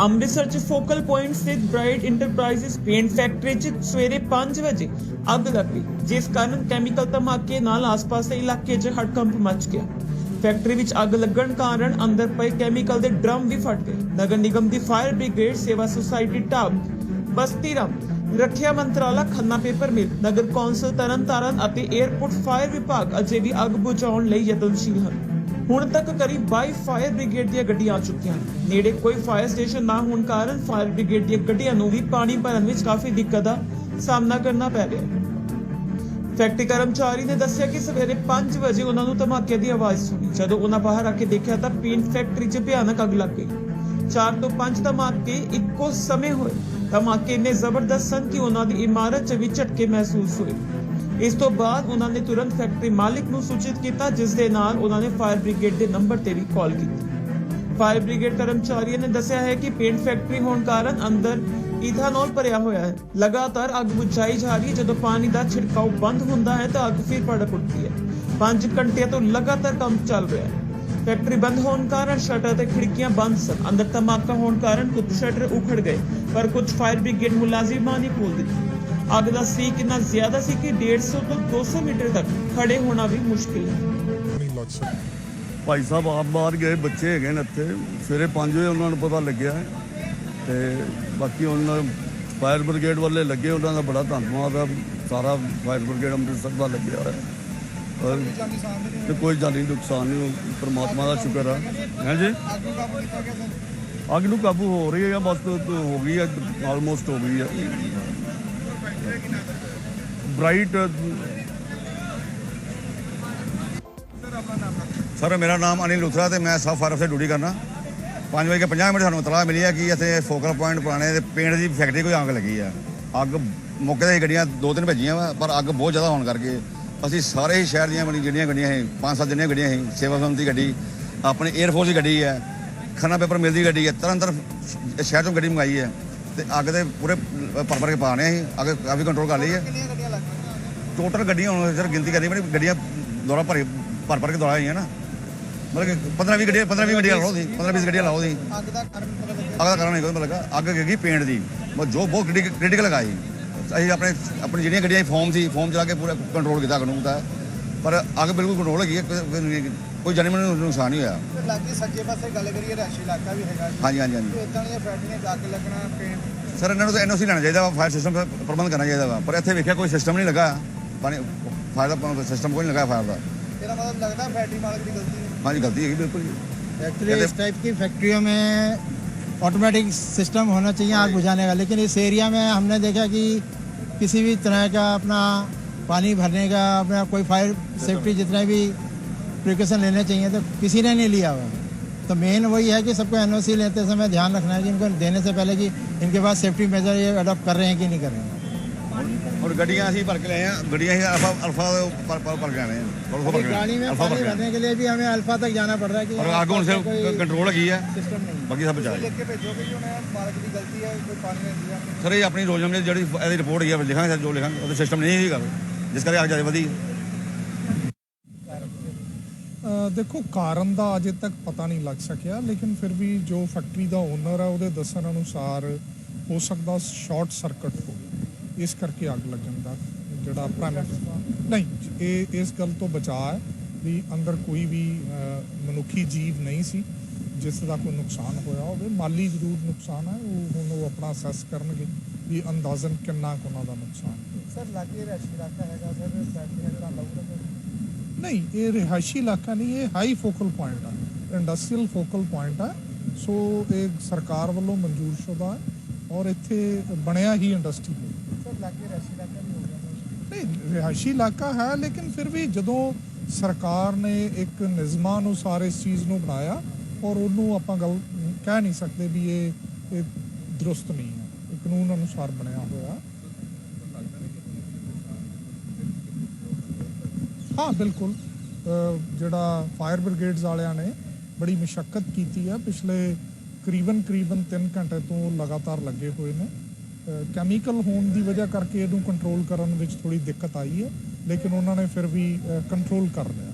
ਅੰਮ੍ਰਿਤਸਰ ਚ focal point ਸਥਿਤ bright enterprises paint factory ਚ ਸਵੇਰੇ 5 ਵਜੇ ਅੱਗ ਲੱਗ ਗਈ, ਜਿਸ ਕਾਰਨ ਕੈਮੀਕਲ ਧਮਾਕੇ ਨਾਲ ਆਸ-ਪਾਸ ਦੇ ਇਲਾਕੇ 'ਚ ਹੜਕੰਪ ਮਚ ਗਿਆ। ਫੈਕਟਰੀ ਵਿੱਚ ਅੱਗ ਲੱਗਣ ਕਾਰਨ ਅੰਦਰ ਪਏ ਕੈਮੀਕਲ ਦੇ ਡਰਮ ਵੀ ਫਟ ਗਏ। ਨਗਰ ਨਿਗਮ ਦੀ ਫਾਇਰ ਬ੍ਰਿਗੇਡ ਸੇਵਾ ਸੁਸਾਇਟੀ ਟਾਬ ਬਸਤੀ ਰਾਮ ਰੱਖਿਆ ਮੰਤਰਾਲਾ ਖੰਨਾ ਪੇਪਰ ਮਿਲ। ਨਗਰ ਕੌਂਸਲ ਤਰਨਤਾਰਨ ਅਤੇ 에ਅਰਪੋਰਟ ਫਾਇਰ ਵਿਭਾਗ ਅਜੇ ਵੀ ਅੱਗ ਬੁਝਾਉਣ ਲਈ ਯਤਨਸ਼ੀਲ ਹਨ। ਹੁਣ ਤੱਕ ਕਰੀਬ 22 ਫਾਇਰ ਬ੍ਰਿਗੇਡ ਦੀਆਂ ਗੱਡੀਆਂ ਆ ਚੁੱਕੀਆਂ ਹਨ। ਨੇੜੇ ਕੋਈ ਫਾਇਰ ਸਟੇਸ਼ਨ ਨਾ ਹੋਣ ਕਾਰਨ ਫਾਇਰ ਬ੍ਰਿਗੇਡ ਦੀਆਂ ਗੱਡੀਆਂ ਨੂੰ ਵੀ ਪਾਣੀ ਭਰਨ ਵਿੱਚ ਕਾਫੀ ਦਿੱਕਤ ਦਾ ਸਾਹਮਣਾ ਕਰਨਾ ਪੈ ਰਿਹਾ ਹੈ ਫੈਕਟਰੀ ਕਰਮਚਾਰੀ ਨੇ ਦੱਸਿਆ ਕਿ ਸਵੇਰੇ 5 ਵਜੇ ਉਹਨਾਂ ਨੂੰ ਧਮਾਕੇ ਦੀ ਆਵਾਜ਼ ਸੁਣੀ। ਜਦੋਂ ਉਹਨਾਂ ਬਾਹਰ ਆ ਕੇ ਦੇਖਿਆ ਤਾਂ ਪੇਂਟ ਫੈਕਟਰੀ 'ਚ ਭਿਆਨਕ ਅੱਗ ਲੱਗ ਗਈ। 4 ਤੋਂ 5 ਧਮਾਕੇ ਇੱਕੋ ਸਮੇਂ ਹੋਏ। ਧਮਾਕੇ ਇੰਨੇ ਜ਼ਬਰਦਸਤ ਸਨ ਕਿ ਉਹਨਾਂ ਦੀ ਇਮਾਰਤ 'ਚ ਵੀ ਝਟਕੇ ਮਹਿਸੂਸ ਹੋਏ। ਇਸ ਤੋਂ ਬਾਅਦ ਉਹਨਾਂ ਨੇ ਤੁਰੰਤ ਫੈਕਟਰੀ ਮਾਲਕ ਨੂੰ ਸੂਚਿਤ ਕੀਤਾ, ਜਿਸ ਦੇ ਨਾਲ ਉਹਨਾਂ ਨੇ ਫਾਇਰ ਬ੍ਰਿਗੇਡ ਦੇ ਨੰਬਰ ਤੇ ਵੀ ਕਾਲ ਕੀਤੀ। ਫਾਇਰ ਬ੍ਰਿਗੇਡ ਕਰਮਚਾਰੀਆਂ ਨੇ ਦੱਸਿਆ ਹੈ ਕਿ ਪੇਂਟ ਫੈਕਟਰੀ ਹੋਣ ਕਾਰਨ ਅੰਦਰ ਇਥਾਨੋਲ ਭਰਿਆ ਹੋਇਆ ਹੈ। ਲਗਾਤਾਰ ਅੱਗ ਬੁਝਾਈ ਜਾ ਰਹੀ ਹੈ। ਜਦੋਂ ਪਾਣੀ ਦਾ ਛਿੜਕਾਅ ਬੰਦ ਹੁੰਦਾ ਹੈ ਤਾਂ ਅੱਗ ਫਿਰ ਭੜਕ ਉੱਠਦੀ ਹੈ। 5 ਘੰਟਿਆਂ ਤੋਂ ਲਗਾਤਾਰ ਕੰਮ ਚੱਲ ਰਿਹਾ ਹੈ। ਫੈਕਟਰੀ ਬੰਦ ਹੋਣ ਕਾਰਨ ਸ਼ਟਰ ਤੇ ਖਿੜਕੀਆਂ ਬੰਦ ਸਨ। ਅੰਦਰ ਧਮਾਕਾ ਹੋਣ ਕਾਰਨ ਕੁਝ ਸ਼ਟਰ ਉਖੜ ਗਏ, ਪਰ ਕੁਝ ਫਾਇਰ ਬ੍ਰਿਗੇਡ ਮੁਲਾਜ਼ਮਾਂ ਨੇ ਖੋਲ ਦਿੱਤੀ। ਅੱਗ ਦਾ ਸੀ ਕਿੰਨਾ ਜ਼ਿਆਦਾ ਸੀ ਕਿ 150 ਤੋਂ 200 ਮੀਟਰ ਤੱਕ ਖੜੇ ਹੋਣਾ ਵੀ ਮੁਸ਼ਕਿਲ ਹੈ। ਭਾਈ ਸਾਹਿਬ, ਆਪ ਬਾਹਰ ਗਏ, ਬੱਚੇ ਹੈਗੇ ਨੇ ਇੱਥੇ। ਸਵੇਰੇ 5 ਵਜੇ ਉਹਨਾਂ ਨੂੰ ਪਤਾ ਲੱਗਿਆ ਤੇ ਬਾਕੀ ਉਹਨਾਂ ਫਾਇਰ ਬ੍ਰਿਗੇਡ ਵਾਲੇ ਲੱਗੇ, ਉਹਨਾਂ ਦਾ ਬੜਾ ਧੰਨਵਾਦ ਹੈ। ਸਾਰਾ ਫਾਇਰ ਬ੍ਰਿਗੇਡ ਅੰਮ੍ਰਿਤਸਰ ਦਾ ਲੱਗਿਆ ਹੋਇਆ ਤੇ ਕੋਈ ਜਾਨੀ ਨੁਕਸਾਨ ਨਹੀਂ ਪਰਮਾਤਮਾ ਦਾ ਸ਼ੁਕਰ ਹੈ ਹੈ ਜੀ ਅੱਗ ਨੂੰ ਕਾਬੂ ਹੋ ਰਹੀ ਹੈ ਬਸ ਹੋ ਗਈ ਹੈ ਆਲਮੋਸਟ ਹੋ ਗਈ ਹੈ। ਬ੍ਰਾਈਟ ਸਰ ਮੇਰਾ ਨਾਮ ਅਨਿਲ ਲੁਥਰਾ ਤੇ ਮੈਂ ਫਾਇਰ ਅਫਸਰ ਡਿਊਟੀ ਕਰਨਾ। 5 ਵਜੇ ਕੇ 50 ਮਿੰਟ ਸਾਨੂੰ ਇਤਲਾਹ ਮਿਲੀ ਹੈ ਕਿ ਇੱਥੇ ਫੋਕਲ ਪੁਆਇੰਟ ਪੁਰਾਣੇ ਦੇ ਪੇਂਟ ਦੀ ਫੈਕਟਰੀ ਕੋਈ ਅੱਗ ਲੱਗੀ ਆ ਅੱਗ ਮੌਕੇ ਤੇ ਗੱਡੀਆਂ ਦੋ ਤਿੰਨ ਭੇਜੀਆਂ ਪਰ ਅੱਗ ਬਹੁਤ ਜ਼ਿਆਦਾ ਹੋਣ ਕਰਕੇ ਅਸੀਂ ਸਾਰੇ ਹੀ ਸ਼ਹਿਰ ਦੀਆਂ ਬਣੀ ਜਿਹੜੀਆਂ ਗੱਡੀਆਂ ਸੀ ਪੰਜ ਸੱਤ ਜਿੰਨੀਆਂ ਗੱਡੀਆਂ ਸੀ ਸੇਵਾ ਸੰਮਤੀ ਦੀ ਗੱਡੀ ਆਪਣੀ 에ਅਰਫੋਰਸ ਦੀ ਗੱਡੀ ਹੈ ਖੰਨਾ ਪੇਪਰ ਮਿਲ ਦੀ ਗੱਡੀ ਹੈ ਤਰ੍ਹਾਂ ਤਰ੍ਹਾਂ ਸ਼ਹਿਰ ਤੋਂ ਗੱਡੀ ਮੰਗਾਈ ਹੈ ਤੇ ਅੱਗ ਦੇ ਪੂਰੇ ਭਰ ਭਰ ਕੇ ਪਾਣੇ ਸੀ ਅੱਗ ਕਾਫੀ ਕੰਟਰੋਲ ਕਰ ਲਈ ਹੈ। ਟੋਟਲ ਗੱਡੀਆਂ ਹੁਣ ਸਰ ਗਿਣਤੀ ਕਰਨੀ ਬੜੀ ਗੱਡੀਆਂ ਦੌਰਾ ਭਰ ਭਰ ਭਰ ਕੇ ਦੌੜਾ ਆਈਆਂ ਨਾ। ਮਤਲਬ ਕਿ 15 20 ਗੱਡੀਆਂ 15 20 ਗੱਡੀਆਂ ਲਾਓ ਸੀ 15 20 ਗੱਡੀਆਂ ਲਾਓ ਸੀ ਅੱਗ ਦਾ ਕਾਰਨ ਪਤਾ ਲੱਗਿਆ? ਅੱਗ ਦਾ ਕਾਰਨ ਨਹੀਂ ਕੋਈ ਪਤਾ ਲੱਗਾ ਅੱਗ ਹੈਗੀ ਪੇਂਟ ਦੀ ਮਤਲਬ ਜੋ ਬਹੁਤ ਕ੍ਰਿਟੀਕਲ ਲਗਾਈ ਅਸੀਂ ਆਪਣੇ ਆਪਣੀ ਜਿਹੜੀਆਂ ਗੱਡੀਆਂ ਫਾਰਮ ਸੀ ਫਾਰਮ ਚਲਾ ਕੇ ਪੂਰਾ ਕੰਟਰੋਲ ਕੀਤਾ ਕਾਨੂੰਨ ਦਾ। ਪਰ ਅੱਗ ਬਿਲਕੁਲ ਕੰਟਰੋਲ ਹੈਗੀ ਕੋਈ ਜਾਨੀ ਮਾਨੀ ਨੁਕਸਾਨ ਨਹੀਂ ਹੋਇਆ। ਲੱਗੇ ਸੱਜੇ ਪਾਸੇ ਗੱਲ ਕਰੀਏ ਰਸ਼ ਇਲਾਕਾ ਵੀ ਹੈਗਾ। ਜੀ ਹਾਂਜੀ ਹਾਂਜੀ। ਹਾਂਜੀ ਇਦਾਂ ਦੀਆਂ ਫੈਕਟਰੀਆਂ ਜਾ ਕੇ ਲੱਗਣਾ ਸਰ ਇਹਨਾਂ ਨੂੰ ਤਾਂ ਐਨਓਸੀ ਲੈਣਾ ਚਾਹੀਦਾ ਫਾਇਰ ਸਿਸਟਮ ਪ੍ਰਬੰਧ ਕਰਨਾ ਚਾਹੀਦਾ ਵਾ। ਪਰ ਇੱਥੇ ਵੇਖਿਆ ਕੋਈ ਸਿਸਟਮ ਨਹੀਂ ਲੱਗਾ। ਪਾਣੀ ਫਾਇਰ ਦਾ ਸਿਸਟਮ ਕੋਈ ਨਹੀਂ ਲੱਗਾ ਫਾਇਰ ਦਾ। ਇਹਦਾ ਮਤਲਬ ਲੱਗਦਾ ਫੈਕਟਰੀ ਮਾਲਕ ਦੀ ਗਲਤੀ ਹੈ। ਹਾਂਜੀ ਗਲਤੀ ਹੈਗੀ ਬਿਲਕੁਲ ਜੀ। एक्चुअली कहते- इस टाइप की फैक्ट्रियों ऑटोमेटिक सिस्टम होना चाहिए आग बुझाने का। लेकिन इस एरिया में हमने देखा कि किसी भी तरह का अपना पानी भरने का, अपना कोई फायर सेफ्टी जितने भी प्रिकॉशन लेने चाहिए तो किसी ने नहीं लिया हुआ। तो मेन वही है कि सबको एनओसी लेते समय ध्यान रखना है कि इनको देने से पहले कि इनके पास सेफ्टी मेजर ये अडॉप्ट कर रहे हैं कि नहीं कर रहे हैं। ਹੁਣ ਗੱਡੀਆਂ ਅਸੀਂ ਭਰ ਕੇ ਲਏ ਆ ਗੱਡੀਆਂ ਅਸੀਂ ਅਲਫਾ ਅਲਫਾ ਭਰ ਭਰ ਭਰ ਕੇ ਆਏ ਆ ਅਲਫਾ ਭਰ अभी ਕੇ गाड़ी में ਅਲਫਾ ਭਰ पानी ਕੇ ਆਏ भरने के लिए भी हमें अल्फा तक जाना पड़ रहा है कि ਔਰ ਅੱਗ ਹੁਣ कोई ਸਿਰਫ ਕੰਟਰੋਲ ਹੈਗੀ ਆ सिस्टम नहीं है। ਬਾਕੀ ਸਭ ਬਚਾ ਲਿਖ ਕੇ ਭੇਜੋਗੇ ਕਿ ਉਹਨੇ ਮਾਲਕ ਦੀ ਗਲਤੀ ਹੈ ਕੋਈ ਪਾਣੀ ਨਹੀਂ ਦਿਆ ਸਰ ਇਹ ਆਪਣੀ ਰੋਜ਼ਮਰੇ ਜਿਹੜੀ ਇਹਦੀ ਰਿਪੋਰਟ ਹੀ ਆ ਲਿਖਾਂਗੇ ਸਰ ਜੋ ਲਿਖਾਂਗੇ ਉਹਦੇ ਸਿਸਟਮ ਨਹੀਂ ਹੈਗਾ ਜਿਸ ਕਰਕੇ ਅੱਗ ਜ਼ਿਆਦਾ ਵਧੀ ਅ, ਦੇਖੋ ਕਾਰਨ ਦਾ ਅਜੇ ਤੱਕ ਪਤਾ ਨਹੀਂ ਲੱਗ ਸਕਿਆ ਲੇਕਿਨ ਫਿਰ ਵੀ ਜੋ ਫੈਕਟਰੀ ਦਾ ਓਨਰ ਹੈ ਉਹਦੇ ਦੱਸਣ ਅਨੁਸਾਰ ਹੋ ਸਕਦਾ ਸ਼ਾਰਟ ਸਰਕਟ ਹੋ ਇਸ ਕਰਕੇ ਅੱਗ ਲੱਗਣ ਦਾ ਜਿਹੜਾ ਪ੍ਰਾਇਮਰੀ ਨਹੀਂ ਇਹ ਇਸ ਗੱਲ ਤੋਂ ਬਚਾਅ ਹੈ ਵੀ ਅੰਦਰ ਕੋਈ ਵੀ ਮਨੁੱਖੀ ਜੀਵ ਨਹੀਂ ਸੀ ਜਿਸ ਦਾ ਕੋਈ ਨੁਕਸਾਨ ਹੋਇਆ ਹੋਵੇ। ਮਾਲੀ ਜ਼ਰੂਰ ਨੁਕਸਾਨ ਹੈ ਉਹ ਹੁਣ ਉਹ ਆਪਣਾ ਅਸੈਸ ਕਰਨਗੇ ਵੀ ਅੰਦਾਜ਼ਨ ਕਿੰਨਾ ਕੁ ਉਹਨਾਂ ਦਾ ਨੁਕਸਾਨ ਸਰ ਲਾਗੇ ਰੈਸ਼ੀ ਇਲਾਕਾ ਹੈਗਾ ਸਰ ਫੈਕਟਰੀਆਂ ਦਾ ਲੱਗਦਾ ਨਹੀਂ ਇਹ ਰਿਹਾਇਸ਼ੀ ਇਲਾਕਾ ਨਹੀਂ ਇਹ ਹਾਈ ਫੋਕਲ ਪੁਆਇੰਟ ਹੈ ਇੰਡਸਟਰੀਅਲ ਫੋਕਲ ਪੁਆਇੰਟ ਹੈ ਸੋ ਇਹ ਸਰਕਾਰ ਵੱਲੋਂ ਮਨਜ਼ੂਰ ਸ਼ੁਦਾ ਹੈ ਔਰ ਇੱਥੇ ਬਣਿਆ ਹੀ ਇੰਡਸਟਰੀ ਹੈ ਰੈਸ਼ੀ ਇਲਾਕਾ ਵੀ ਹੋ ਗਿਆ ਨਹੀਂ, ਰਿਹਾਇਸ਼ੀ ਇਲਾਕਾ ਹੈ, ਲੇਕਿਨ ਫਿਰ ਵੀ ਜਦੋਂ ਸਰਕਾਰ ਨੇ ਇੱਕ ਨਿਯਮਾਂ ਅਨੁਸਾਰ ਇਸ ਚੀਜ਼ ਨੂੰ ਬਣਾਇਆ, ਔਰ ਉਹਨੂੰ ਆਪਾਂ ਗੱਲ ਕਹਿ ਨਹੀਂ ਸਕਦੇ ਵੀ ਇਹ ਦਰੁਸਤ ਨਹੀਂ ਹੈ। ਕਾਨੂੰਨ ਅਨੁਸਾਰ ਬਣਿਆ ਹੋਇਆ। ਹਾਂ, ਬਿਲਕੁਲ। ਜਿਹੜਾ ਫਾਇਰ ਬ੍ਰਿਗੇਡਸ ਵਾਲਿਆਂ ਨੇ ਬੜੀ ਮੁਸ਼ਕਲ ਕੀਤੀ ਹੈ ਪਿਛਲੇ ਕਰੀਬਨ ਕਰੀਬਨ 3 ਘੰਟੇ ਤੋਂ ਲਗਾਤਾਰ ਲੱਗੇ ਹੋਏ ਨੇ। ਕੈਮੀਕਲ ਹੋਣ ਦੀ ਵਜ੍ਹਾ ਕਰਕੇ ਇਹਨੂੰ ਕੰਟਰੋਲ ਕਰਨ ਵਿੱਚ ਥੋੜੀ ਦਿੱਕਤ ਆਈ ਹੈ, ਲੇਕਿਨ ਉਹਨਾਂ ਨੇ ਫਿਰ ਵੀ ਕੰਟਰੋਲ ਕਰ ਲਿਆ।